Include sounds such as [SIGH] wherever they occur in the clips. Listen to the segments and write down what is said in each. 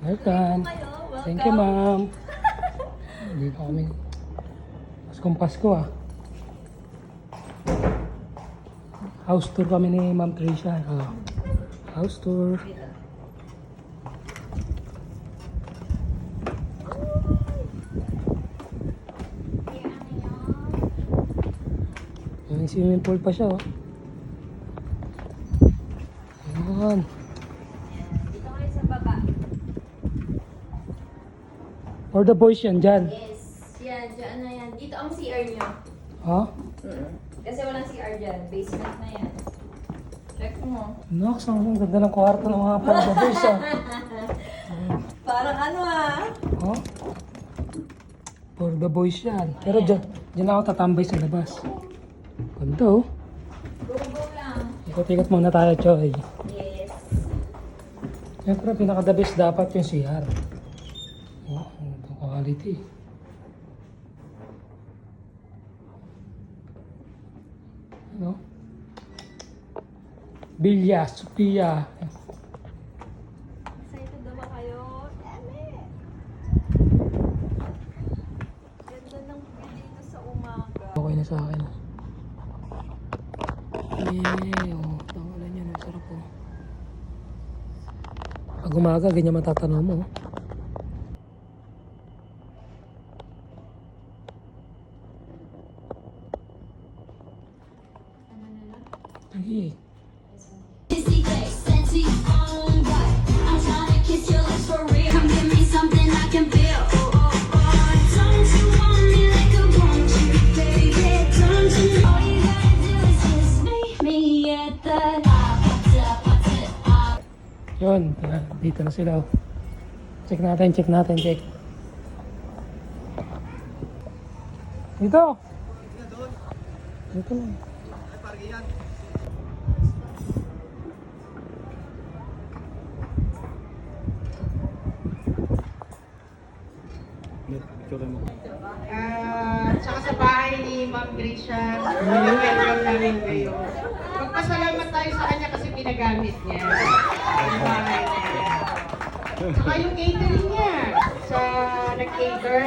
Welcome. Thank you, ma'am. Dito kami. Paskong Pasko ah. House tour kami ni Ma'am Trisha. Ah. House tour. May swimming pool pa siya oh. Ayan. Dito kayo sa baba. For the boys yan dyan. Yes. Yan, dyan na yan. Dito ang CR nyo. Ha? Kasi walang CR dyan. Basement na yan. Check mo. Nox, ang ganda ng kwarto ng mga the boys ah. [LAUGHS] Parang ano ah. Oh. For the boys yan. Pero dyan, dyan ako tatambay sa labas. Ganda oh. Go, go lang. Ikot-ikot muna tayo, Choy. Yes. Siyempre, pinaka-the best dapat yung CR. Quality. Ano? Bilya, Sophia. Excited na ba kayo? Eme! Ganda ng view dito sa umaga. Okay na sa akin. Eh, oh, tangalan yan. Ang sarap oh. Pag umaga, ganyan matatanaw mo. oh. Top. Yun, dito na sila. oh. Check natin, check natin, check. Dito! Dito lang. Ah, tsaka sa bahay ni Ma'am Grisha, welcome namin kayo. Magpasalamat tayo sa kanya kasi pinagamit niya yung bahay niya. Tsaka yung catering niya sa nag-cater.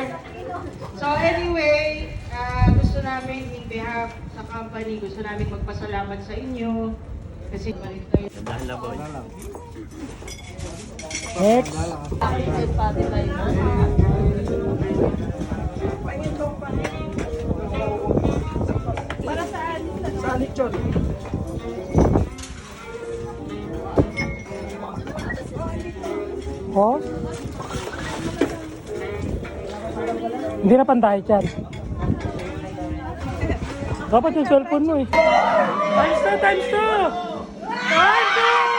So anyway, ah, gusto namin in behalf sa company, gusto namin magpasalamat sa inyo kasi balik tayo. Next! Excited pa, di ba yun? Oh? Hindi na pantay dyan. Dapat yung cellphone mo eh. Times 2, times 2! Times 2!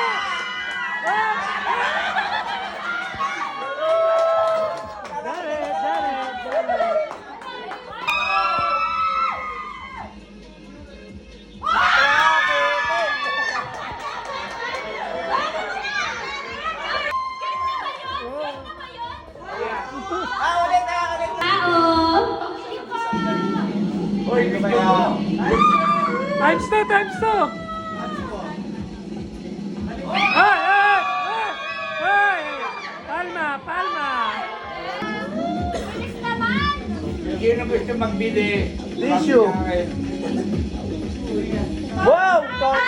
Times two, times two. Ay, ay, ay, ay. Palma, palma. Bilis naman. Hindi gusto magbili. Wow! Wow!